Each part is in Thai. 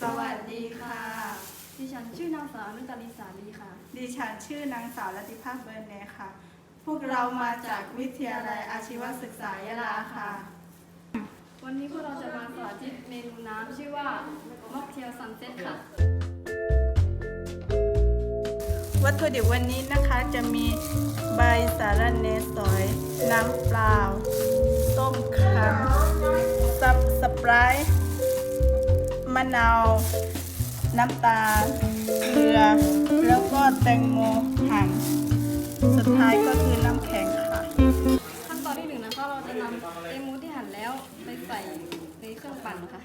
สวัสดีค่ะ ดิฉันชื่อนางสาวนุตาลิสาลีค่ะ ดิฉันชื่อนางสาวรัติภาพเบิร์นเนยค่ะ พวกเรามาจากวิทยาลัยอาชีวศึกษายะลาค่ะ วันนี้พวกเราจะมาสาธิตเมนูน้ำชื่อว่าม็อกเทลซันเซ็ตค่ะ วัตถุดิบวันนี้นะคะจะมีใบสาระเนสอย น้ำเปล่าส้มคั้นซับสไปรท์มะ นาว น้ำตาลเกลือ แล้วก็แตงโมหั่นสุดท้ายก็คือน้ำแข็งค่ะ ขั้นตอนที่หนึ่งนะคะเราจะนำเตมูที่หั่นแล้วไปใส่ในเครื่องปั่นค่ะ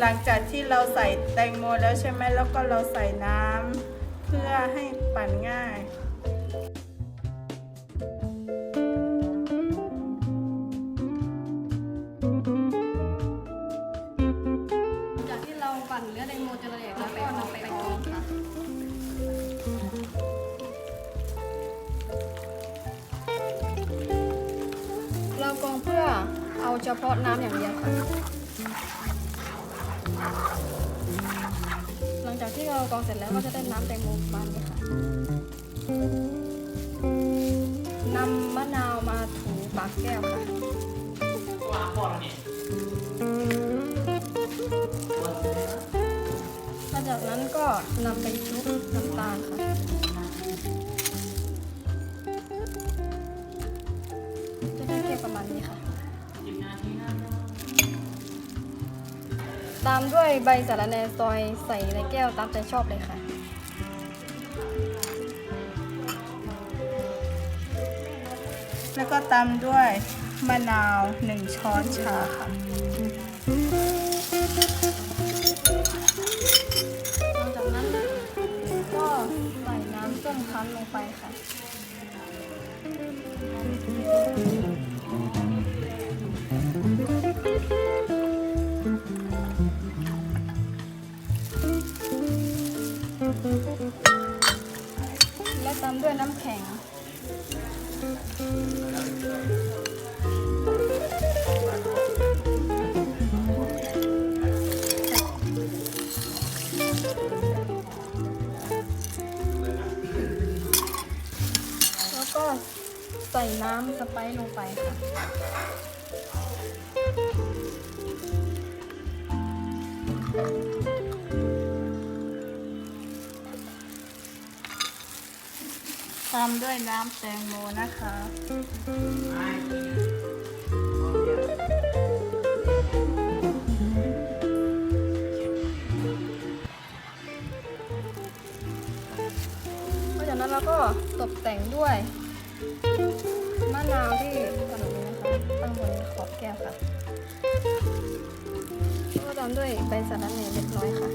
หลังจากที่เราใส่แตงโมแล้วใช่ไหมแล้วก็เราใส่น้ำเพื่อให้ปั่นง่าย เฉพาะน้ำอย่างเดียวค่ะหลังจากที่เรากรองเสร็จแล้วก็จะได้น้ำแตงโมประมาณนี้ค่ะนำมะนาวมาถูปากแก้วค่ะหลังจากนั้นก็นำไปชุบน้ำตาลค่ะ ตามด้วยใบสาระแหน่ซอยใส่ในแก้วตามใจชอบเลยค่ะ แล้วก็ตามด้วยมะนาวหนึ่งช้อนชาค่ะ หลังจากนั้นก็ใส่น้ำส้มคั้นลงไปค่ะามด้วยน้ำแข็ง แล้วก็ใส่น้ำสไปซ์ลงไปค่ะ ตามด้วยน้ำแตงโมนะคะจากนั้นเราก็ตกแต่งด้วยมะนาวที่กระดูกนี้นะคะตั้งบนขอบแก้วค่ะแล้วก็ตามด้วยใบสะระแหน่เล็กน้อยค่ะ